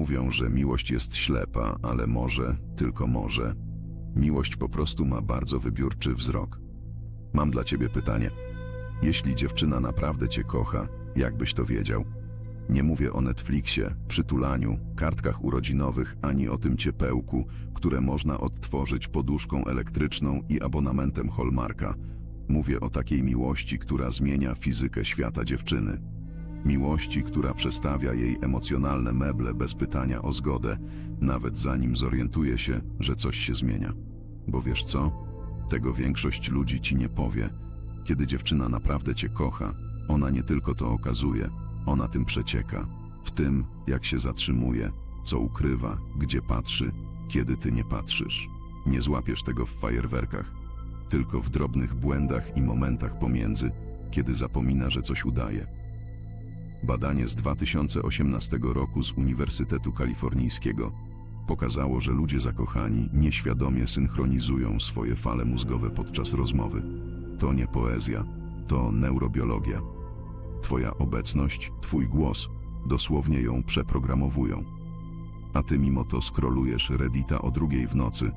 Mówią, że miłość jest ślepa, ale może, tylko może, miłość po prostu ma bardzo wybiórczy wzrok. Mam dla ciebie pytanie. Jeśli dziewczyna naprawdę cię kocha, jak byś to wiedział? Nie mówię o Netflixie, przytulaniu, kartkach urodzinowych, ani o tym ciepełku, które można odtworzyć poduszką elektryczną i abonamentem Hallmarka. Mówię o takiej miłości, która zmienia fizykę świata dziewczyny. Miłości, która przestawia jej emocjonalne meble bez pytania o zgodę, nawet zanim zorientuje się, że coś się zmienia. Bo wiesz co? Tego większość ludzi ci nie powie. Kiedy dziewczyna naprawdę cię kocha, ona nie tylko to okazuje, ona tym przecieka. W tym, jak się zatrzymuje, co ukrywa, gdzie patrzy, kiedy ty nie patrzysz. Nie złapiesz tego w fajerwerkach, tylko w drobnych błędach i momentach pomiędzy, kiedy zapomina, że coś udaje. Badanie z 2018 roku z Uniwersytetu Kalifornijskiego pokazało, że ludzie zakochani nieświadomie synchronizują swoje fale mózgowe podczas rozmowy. To nie poezja, to neurobiologia. Twoja obecność, twój głos dosłownie ją przeprogramowują. A ty mimo to skrolujesz Reddita o drugiej w nocy,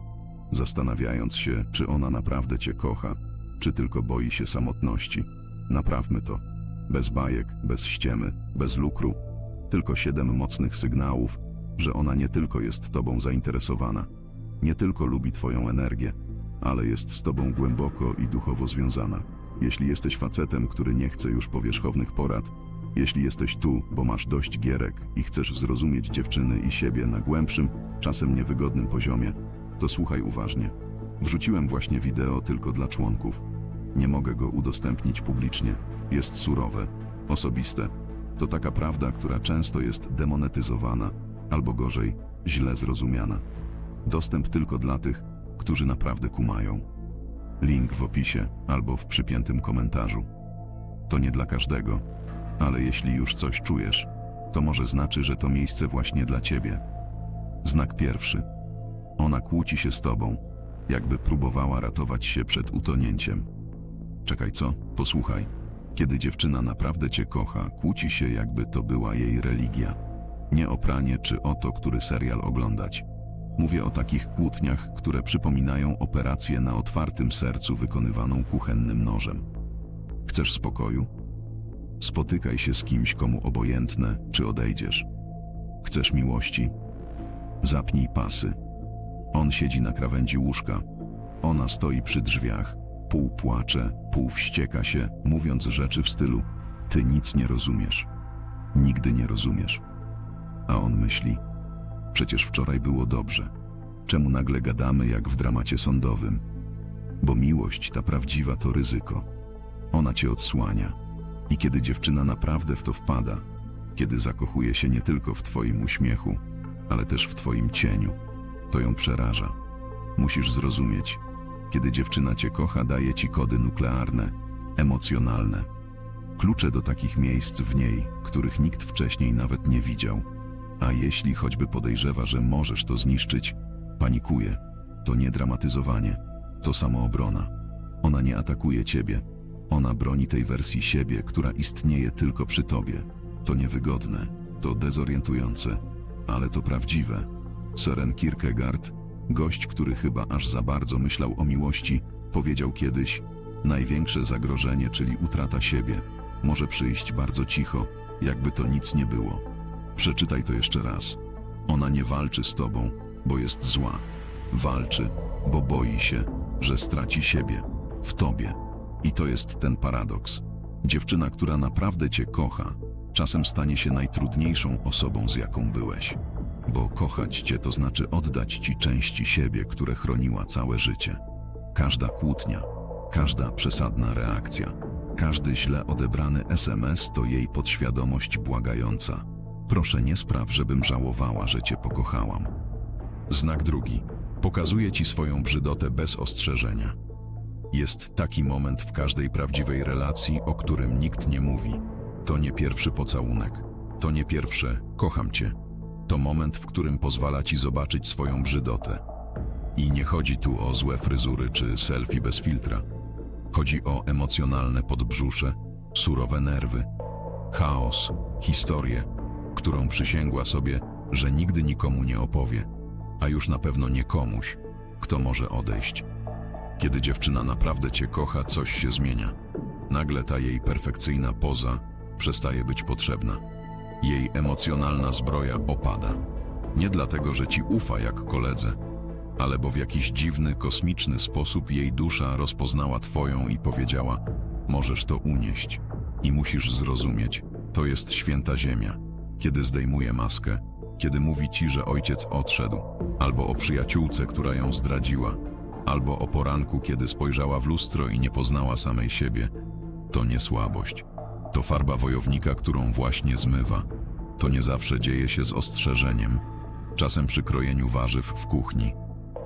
zastanawiając się, czy ona naprawdę cię kocha, czy tylko boi się samotności. Naprawmy to. Bez bajek, bez ściemy, bez lukru. Tylko siedem mocnych sygnałów, że ona nie tylko jest tobą zainteresowana, nie tylko lubi twoją energię, ale jest z tobą głęboko i duchowo związana. Jeśli jesteś facetem, który nie chce już powierzchownych porad, jeśli jesteś tu, bo masz dość gierek i chcesz zrozumieć dziewczyny i siebie na głębszym, czasem niewygodnym poziomie, to słuchaj uważnie. Wrzuciłem właśnie wideo tylko dla członków. Nie mogę go udostępnić publicznie. Jest surowe, osobiste. To taka prawda, która często jest demonetyzowana, albo gorzej, źle zrozumiana. Dostęp tylko dla tych, którzy naprawdę kumają. Link w opisie albo w przypiętym komentarzu. To nie dla każdego, ale jeśli już coś czujesz, to może znaczy, że to miejsce właśnie dla ciebie. Znak pierwszy. Ona kłóci się z tobą, jakby próbowała ratować się przed utonięciem. Czekaj, co? Posłuchaj. Kiedy dziewczyna naprawdę cię kocha, kłóci się, jakby to była jej religia. Nie o pranie czy o to, który serial oglądać. Mówię o takich kłótniach, które przypominają operację na otwartym sercu wykonywaną kuchennym nożem. Chcesz spokoju? Spotykaj się z kimś, komu obojętne, czy odejdziesz. Chcesz miłości? Zapnij pasy. On siedzi na krawędzi łóżka. Ona stoi przy drzwiach, pół płacze, pół wścieka się, mówiąc rzeczy w stylu: Ty nic nie rozumiesz. Nigdy nie rozumiesz. A on myśli: Przecież wczoraj było dobrze. Czemu nagle gadamy jak w dramacie sądowym? Bo miłość ta prawdziwa to ryzyko. Ona cię odsłania. I kiedy dziewczyna naprawdę w to wpada, kiedy zakochuje się nie tylko w twoim uśmiechu, ale też w twoim cieniu, to ją przeraża. Musisz zrozumieć, kiedy dziewczyna cię kocha, daje ci kody nuklearne, emocjonalne. Klucze do takich miejsc w niej, których nikt wcześniej nawet nie widział. A jeśli choćby podejrzewa, że możesz to zniszczyć, panikuje. To nie dramatyzowanie, to samoobrona. Ona nie atakuje ciebie. Ona broni tej wersji siebie, która istnieje tylko przy tobie. To niewygodne, to dezorientujące, ale to prawdziwe. Søren Kierkegaard, gość, który chyba aż za bardzo myślał o miłości, powiedział kiedyś: Największe zagrożenie, czyli utrata siebie, może przyjść bardzo cicho, jakby to nic nie było. Przeczytaj to jeszcze raz. Ona nie walczy z tobą, bo jest zła. Walczy, bo boi się, że straci siebie w tobie. I to jest ten paradoks. Dziewczyna, która naprawdę cię kocha, czasem stanie się najtrudniejszą osobą, z jaką byłeś. Bo kochać cię to znaczy oddać ci części siebie, które chroniła całe życie. Każda kłótnia, każda przesadna reakcja, każdy źle odebrany SMS to jej podświadomość błagająca. Proszę nie spraw, żebym żałowała, że cię pokochałam. Znak drugi. Pokazuje ci swoją brzydotę bez ostrzeżenia. Jest taki moment w każdej prawdziwej relacji, o którym nikt nie mówi. To nie pierwszy pocałunek. To nie pierwsze kocham cię. To moment, w którym pozwala ci zobaczyć swoją brzydotę. I nie chodzi tu o złe fryzury czy selfie bez filtra. Chodzi o emocjonalne podbrzusze, surowe nerwy, chaos, historię, którą przysięgła sobie że nigdy nikomu nie opowie, a już na pewno nie komuś, kto może odejść. Kiedy dziewczyna naprawdę cię kocha, coś się zmienia. Nagle ta jej perfekcyjna poza przestaje być potrzebna. Jej emocjonalna zbroja opada. Nie dlatego, że ci ufa jak koledze, ale bo w jakiś dziwny, kosmiczny sposób jej dusza rozpoznała twoją i powiedziała: Możesz to unieść i musisz zrozumieć, to jest święta ziemia. Kiedy zdejmuje maskę, kiedy mówi ci, że ojciec odszedł, albo o przyjaciółce, która ją zdradziła, albo o poranku, kiedy spojrzała w lustro i nie poznała samej siebie, to nie słabość. To farba wojownika, którą właśnie zmywa. To nie zawsze dzieje się z ostrzeżeniem. Czasem przy krojeniu warzyw w kuchni,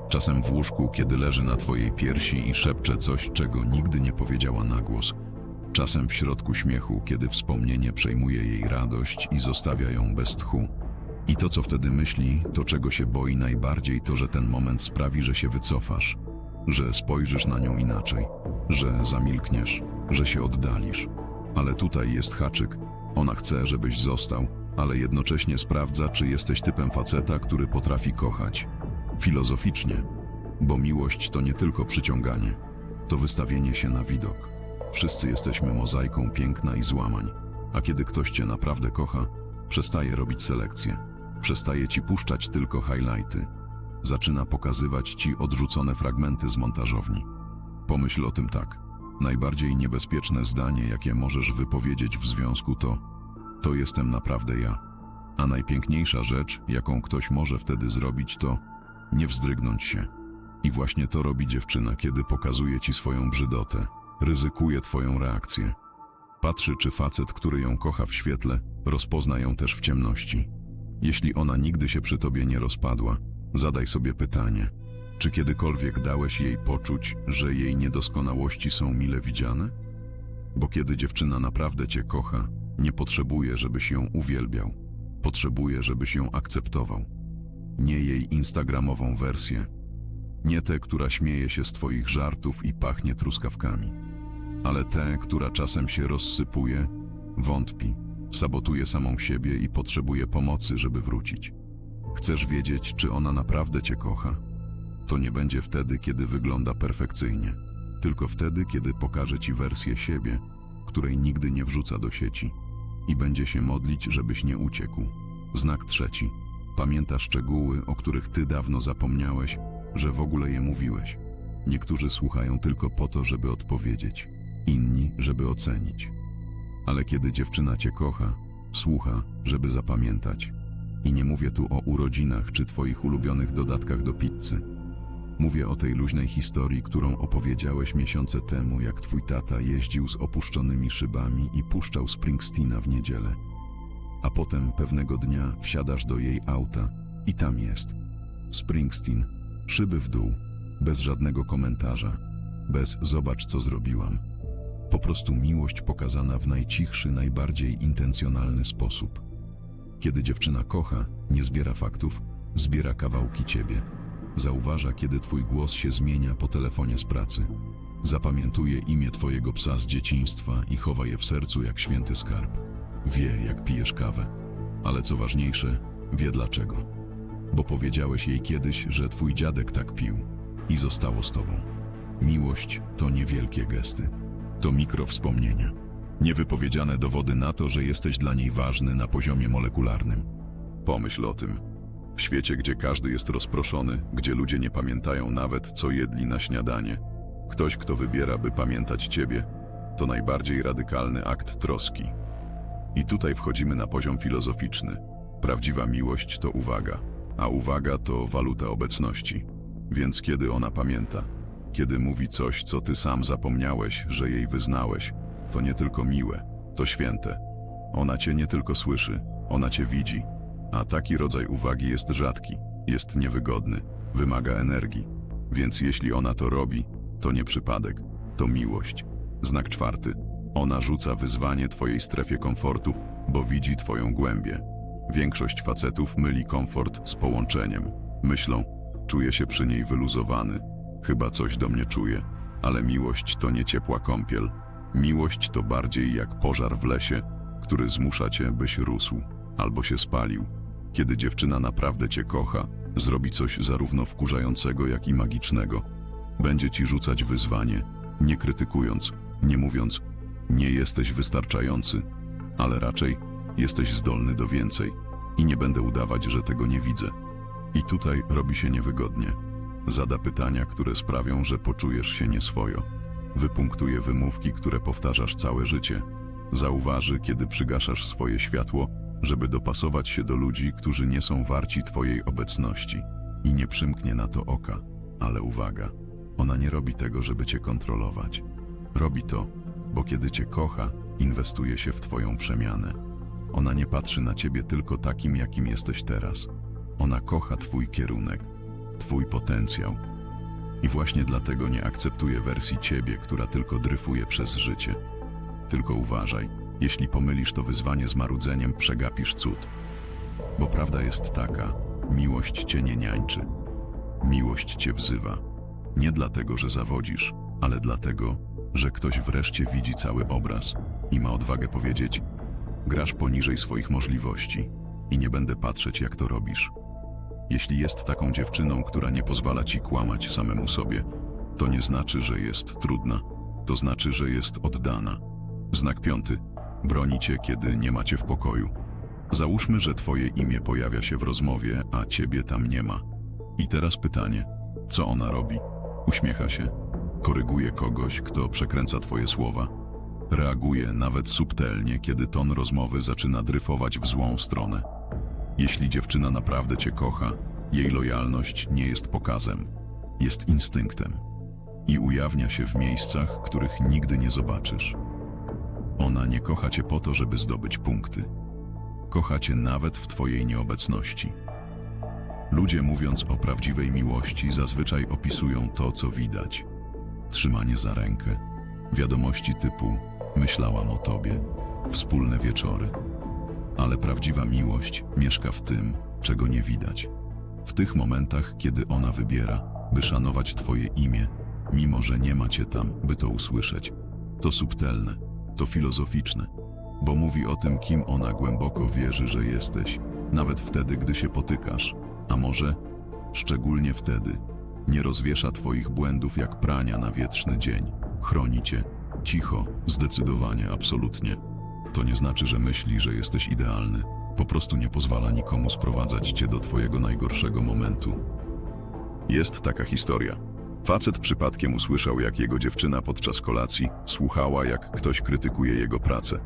czasem w łóżku, kiedy leży na twojej piersi i szepcze coś, czego nigdy nie powiedziała na głos. Czasem w środku śmiechu, kiedy wspomnienie przejmuje jej radość i zostawia ją bez tchu. I to, co wtedy myśli, to czego się boi najbardziej, to że ten moment sprawi, że się wycofasz, że spojrzysz na nią inaczej, że zamilkniesz, że się oddalisz. Ale tutaj jest haczyk. Ona chce, żebyś został, ale jednocześnie sprawdza, czy jesteś typem faceta, który potrafi kochać. Filozoficznie, bo miłość to nie tylko przyciąganie, to wystawienie się na widok. Wszyscy jesteśmy mozaiką piękna i złamań, a kiedy ktoś cię naprawdę kocha, przestaje robić selekcję, przestaje ci puszczać tylko highlighty, zaczyna pokazywać ci odrzucone fragmenty z montażowni. Pomyśl o tym tak. Najbardziej niebezpieczne zdanie, jakie możesz wypowiedzieć w związku to to jestem naprawdę ja. A najpiękniejsza rzecz, jaką ktoś może wtedy zrobić, to nie wzdrygnąć się. I właśnie to robi dziewczyna, kiedy pokazuje ci swoją brzydotę, ryzykuje twoją reakcję. Patrzy, czy facet, który ją kocha w świetle, rozpozna ją też w ciemności. Jeśli ona nigdy się przy tobie nie rozpadła, zadaj sobie pytanie: czy kiedykolwiek dałeś jej poczuć, że jej niedoskonałości są mile widziane? Bo kiedy dziewczyna naprawdę cię kocha, nie potrzebuje, żebyś ją uwielbiał. Potrzebuje, żebyś ją akceptował. Nie jej instagramową wersję. Nie tę, która śmieje się z twoich żartów i pachnie truskawkami. Ale tę, która czasem się rozsypuje, wątpi, sabotuje samą siebie i potrzebuje pomocy, żeby wrócić. Chcesz wiedzieć, czy ona naprawdę cię kocha? To nie będzie wtedy, kiedy wygląda perfekcyjnie, tylko wtedy, kiedy pokaże ci wersję siebie, której nigdy nie wrzuca do sieci i będzie się modlić, żebyś nie uciekł. Znak trzeci. Pamięta szczegóły, o których ty dawno zapomniałeś, że w ogóle je mówiłeś. Niektórzy słuchają tylko po to, żeby odpowiedzieć, inni, żeby ocenić. Ale kiedy dziewczyna cię kocha, słucha, żeby zapamiętać. I nie mówię tu o urodzinach czy twoich ulubionych dodatkach do pizzy. Mówię o tej luźnej historii, którą opowiedziałeś miesiące temu, jak twój tata jeździł z opuszczonymi szybami i puszczał Springsteena w niedzielę. A potem pewnego dnia wsiadasz do jej auta i tam jest. Springsteen, szyby w dół, bez żadnego komentarza, bez zobacz co zrobiłam. Po prostu miłość pokazana w najcichszy, najbardziej intencjonalny sposób. Kiedy dziewczyna kocha, nie zbiera faktów, zbiera kawałki ciebie. Zauważa, kiedy twój głos się zmienia po telefonie z pracy. Zapamiętuje imię twojego psa z dzieciństwa i chowa je w sercu jak święty skarb. Wie, jak pijesz kawę. Ale co ważniejsze, wie dlaczego. Bo powiedziałeś jej kiedyś, że twój dziadek tak pił i zostało z tobą. Miłość to niewielkie gesty. To mikrowspomnienia. Niewypowiedziane dowody na to, że jesteś dla niej ważny na poziomie molekularnym. Pomyśl o tym. W świecie, gdzie każdy jest rozproszony, gdzie ludzie nie pamiętają nawet, co jedli na śniadanie, ktoś, kto wybiera, by pamiętać ciebie, to najbardziej radykalny akt troski. I tutaj wchodzimy na poziom filozoficzny. Prawdziwa miłość to uwaga, a uwaga to waluta obecności. Więc kiedy ona pamięta, kiedy mówi coś, co ty sam zapomniałeś, że jej wyznałeś, to nie tylko miłe, to święte. Ona cię nie tylko słyszy, ona cię widzi, a taki rodzaj uwagi jest rzadki, jest niewygodny, wymaga energii. Więc jeśli ona to robi, to nie przypadek, to miłość. Znak czwarty. Ona rzuca wyzwanie twojej strefie komfortu, bo widzi twoją głębię. Większość facetów myli komfort z połączeniem. Myślą, czuję się przy niej wyluzowany, chyba coś do mnie czuje, ale miłość to nie ciepła kąpiel. Miłość to bardziej jak pożar w lesie, który zmusza cię, byś rósł albo się spalił. Kiedy dziewczyna naprawdę cię kocha, zrobi coś zarówno wkurzającego, jak i magicznego. Będzie ci rzucać wyzwanie, nie krytykując, nie mówiąc, nie jesteś wystarczający, ale raczej jesteś zdolny do więcej i nie będę udawać, że tego nie widzę. I tutaj robi się niewygodnie. Zada pytania, które sprawią, że poczujesz się nieswojo. Wypunktuje wymówki, które powtarzasz całe życie. Zauważy, kiedy przygaszasz swoje światło, żeby dopasować się do ludzi, którzy nie są warci Twojej obecności. I nie przymknie na to oka. Ale uwaga, ona nie robi tego, żeby Cię kontrolować. Robi to, bo kiedy Cię kocha, inwestuje się w Twoją przemianę. Ona nie patrzy na Ciebie tylko takim, jakim jesteś teraz. Ona kocha Twój kierunek, Twój potencjał. I właśnie dlatego nie akceptuje wersji Ciebie, która tylko dryfuje przez życie. Tylko uważaj, jeśli pomylisz to wyzwanie z marudzeniem, przegapisz cud. Bo prawda jest taka, miłość Cię nie niańczy. Miłość Cię wzywa. Nie dlatego, że zawodzisz, ale dlatego, że ktoś wreszcie widzi cały obraz i ma odwagę powiedzieć: Grasz poniżej swoich możliwości i nie będę patrzeć, jak to robisz. Jeśli jest taką dziewczyną, która nie pozwala ci kłamać samemu sobie, to nie znaczy, że jest trudna, to znaczy, że jest oddana. Znak piąty. Broni cię, kiedy nie macie w pokoju. Załóżmy, że twoje imię pojawia się w rozmowie, a ciebie tam nie ma. I teraz pytanie, co ona robi? Uśmiecha się, koryguje kogoś, kto przekręca twoje słowa, reaguje nawet subtelnie, kiedy ton rozmowy zaczyna dryfować w złą stronę. Jeśli dziewczyna naprawdę cię kocha, jej lojalność nie jest pokazem, jest instynktem i ujawnia się w miejscach, których nigdy nie zobaczysz. Ona nie kocha cię po to, żeby zdobyć punkty. Kocha cię nawet w twojej nieobecności. Ludzie mówiąc o prawdziwej miłości zazwyczaj opisują to, co widać. Trzymanie za rękę, wiadomości typu myślałam o tobie, wspólne wieczory. Ale prawdziwa miłość mieszka w tym, czego nie widać. W tych momentach, kiedy ona wybiera, by szanować Twoje imię, mimo że nie macie tam, by to usłyszeć. To subtelne, to filozoficzne, bo mówi o tym, kim ona głęboko wierzy, że jesteś, nawet wtedy, gdy się potykasz, a może szczególnie wtedy. Nie rozwiesza Twoich błędów jak prania na wietrzny dzień. Chroni Cię. Cicho, zdecydowanie, absolutnie. To nie znaczy, że myśli, że jesteś idealny. Po prostu nie pozwala nikomu sprowadzać cię do twojego najgorszego momentu. Jest taka historia. Facet przypadkiem usłyszał, jak jego dziewczyna podczas kolacji słuchała, jak ktoś krytykuje jego pracę.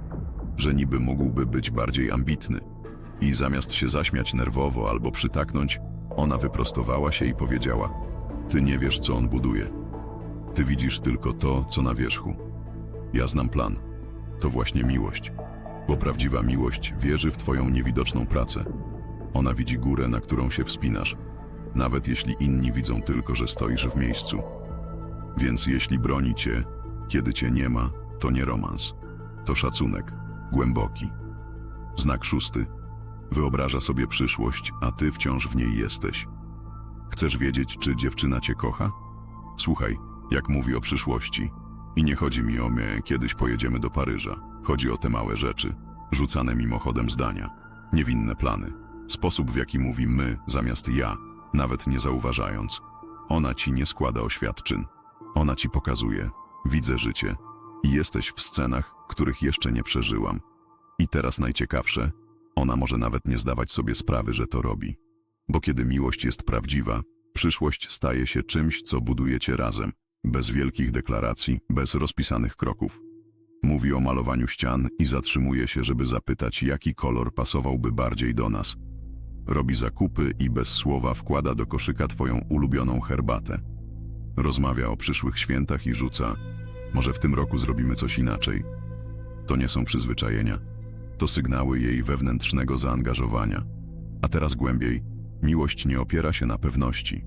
Że niby mógłby być bardziej ambitny. I zamiast się zaśmiać nerwowo albo przytaknąć, ona wyprostowała się i powiedziała: Ty nie wiesz, co on buduje. Ty widzisz tylko to, co na wierzchu. Ja znam plan. To właśnie miłość. Bo prawdziwa miłość wierzy w Twoją niewidoczną pracę. Ona widzi górę, na którą się wspinasz, nawet jeśli inni widzą tylko, że stoisz w miejscu. Więc jeśli broni Cię, kiedy Cię nie ma, to nie romans. To szacunek, głęboki. Znak szósty. Wyobraża sobie przyszłość, a Ty wciąż w niej jesteś. Chcesz wiedzieć, czy dziewczyna Cię kocha? Słuchaj, jak mówi o przyszłości. I nie chodzi mi o mnie, kiedyś pojedziemy do Paryża. Chodzi o te małe rzeczy, rzucane mimochodem zdania, niewinne plany, sposób w jaki mówi my zamiast ja, nawet nie zauważając. Ona ci nie składa oświadczyn. Ona ci pokazuje, widzę życie i jesteś w scenach, których jeszcze nie przeżyłam. I teraz najciekawsze, ona może nawet nie zdawać sobie sprawy, że to robi. Bo kiedy miłość jest prawdziwa, przyszłość staje się czymś, co budujecie razem, bez wielkich deklaracji, bez rozpisanych kroków. Mówi o malowaniu ścian i zatrzymuje się, żeby zapytać, jaki kolor pasowałby bardziej do nas. Robi zakupy i bez słowa wkłada do koszyka twoją ulubioną herbatę. Rozmawia o przyszłych świętach i rzuca: Może w tym roku zrobimy coś inaczej. To nie są przyzwyczajenia. To sygnały jej wewnętrznego zaangażowania. A teraz głębiej: miłość nie opiera się na pewności,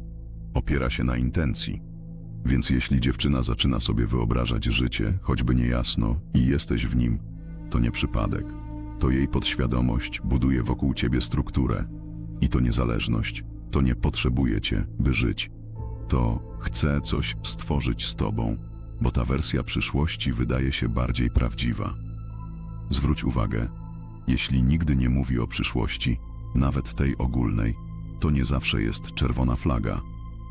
opiera się na intencji. Więc jeśli dziewczyna zaczyna sobie wyobrażać życie, choćby niejasno, i jesteś w nim, to nie przypadek. To jej podświadomość buduje wokół ciebie strukturę. I to niezależność. To nie potrzebuje cię, by żyć. To chce coś stworzyć z tobą, bo ta wersja przyszłości wydaje się bardziej prawdziwa. Zwróć uwagę, jeśli nigdy nie mówi o przyszłości, nawet tej ogólnej, to nie zawsze jest czerwona flaga,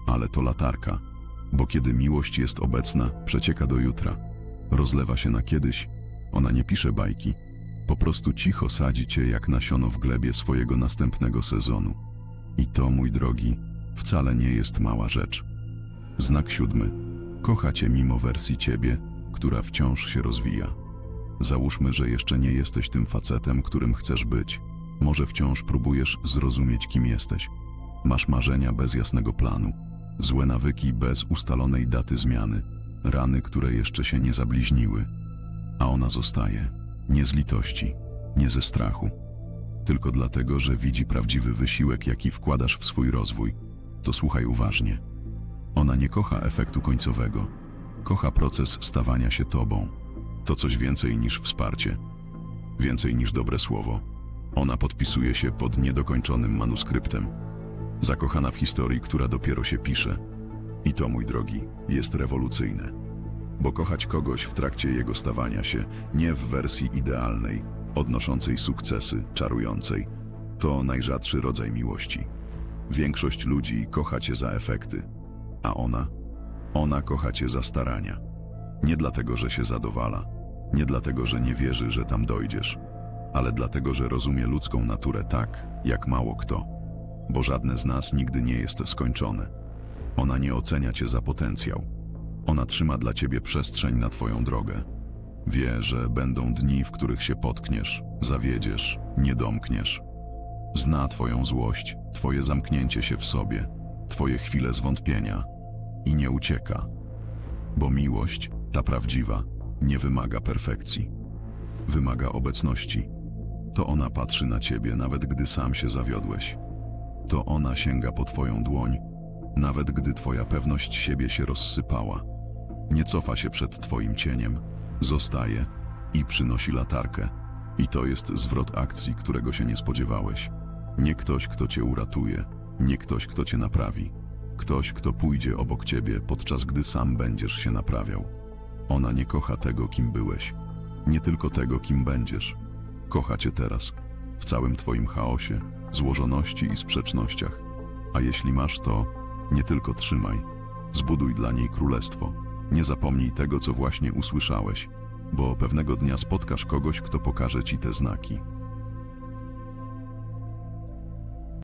ale to latarka, bo kiedy miłość jest obecna, przecieka do jutra, rozlewa się na kiedyś, ona nie pisze bajki, po prostu cicho sadzi cię jak nasiono w glebie swojego następnego sezonu. I to, mój drogi, wcale nie jest mała rzecz. Znak siódmy. Kocha cię mimo wersji ciebie, która wciąż się rozwija. Załóżmy, że jeszcze nie jesteś tym facetem, którym chcesz być. Może wciąż próbujesz zrozumieć, kim jesteś. Masz marzenia bez jasnego planu, złe nawyki bez ustalonej daty zmiany, rany, które jeszcze się nie zabliźniły. A ona zostaje, nie z litości, nie ze strachu, tylko dlatego, że widzi prawdziwy wysiłek, jaki wkładasz w swój rozwój. To słuchaj uważnie. Ona nie kocha efektu końcowego, kocha proces stawania się tobą. To coś więcej niż wsparcie, więcej niż dobre słowo. Ona podpisuje się pod niedokończonym manuskryptem, zakochana w historii, która dopiero się pisze. I to, mój drogi, jest rewolucyjne. Bo kochać kogoś w trakcie jego stawania się, nie w wersji idealnej, odnoszącej sukcesy, czarującej, to najrzadszy rodzaj miłości. Większość ludzi kocha cię za efekty, a ona? Ona kocha cię za starania. Nie dlatego, że się zadowala, nie dlatego, że nie wierzy, że tam dojdziesz, ale dlatego, że rozumie ludzką naturę tak, jak mało kto. Bo żadne z nas nigdy nie jest skończone. Ona nie ocenia cię za potencjał. Ona trzyma dla ciebie przestrzeń na twoją drogę. Wie, że będą dni, w których się potkniesz, zawiedziesz, nie domkniesz. Zna twoją złość, twoje zamknięcie się w sobie, twoje chwile zwątpienia i nie ucieka. Bo miłość, ta prawdziwa, nie wymaga perfekcji. Wymaga obecności. To ona patrzy na ciebie, nawet gdy sam się zawiodłeś. To ona sięga po twoją dłoń, nawet gdy twoja pewność siebie się rozsypała. Nie cofa się przed twoim cieniem, zostaje i przynosi latarkę. I to jest zwrot akcji, którego się nie spodziewałeś. Nie ktoś, kto cię uratuje, nie ktoś, kto cię naprawi. Ktoś, kto pójdzie obok ciebie, podczas gdy sam będziesz się naprawiał. Ona nie kocha tego, kim byłeś, nie tylko tego, kim będziesz. Kocha cię teraz, w całym twoim chaosie, złożoności i sprzecznościach. A jeśli masz to, nie tylko trzymaj, zbuduj dla niej królestwo. Nie zapomnij tego, co właśnie usłyszałeś, bo pewnego dnia spotkasz kogoś, kto pokaże ci te znaki.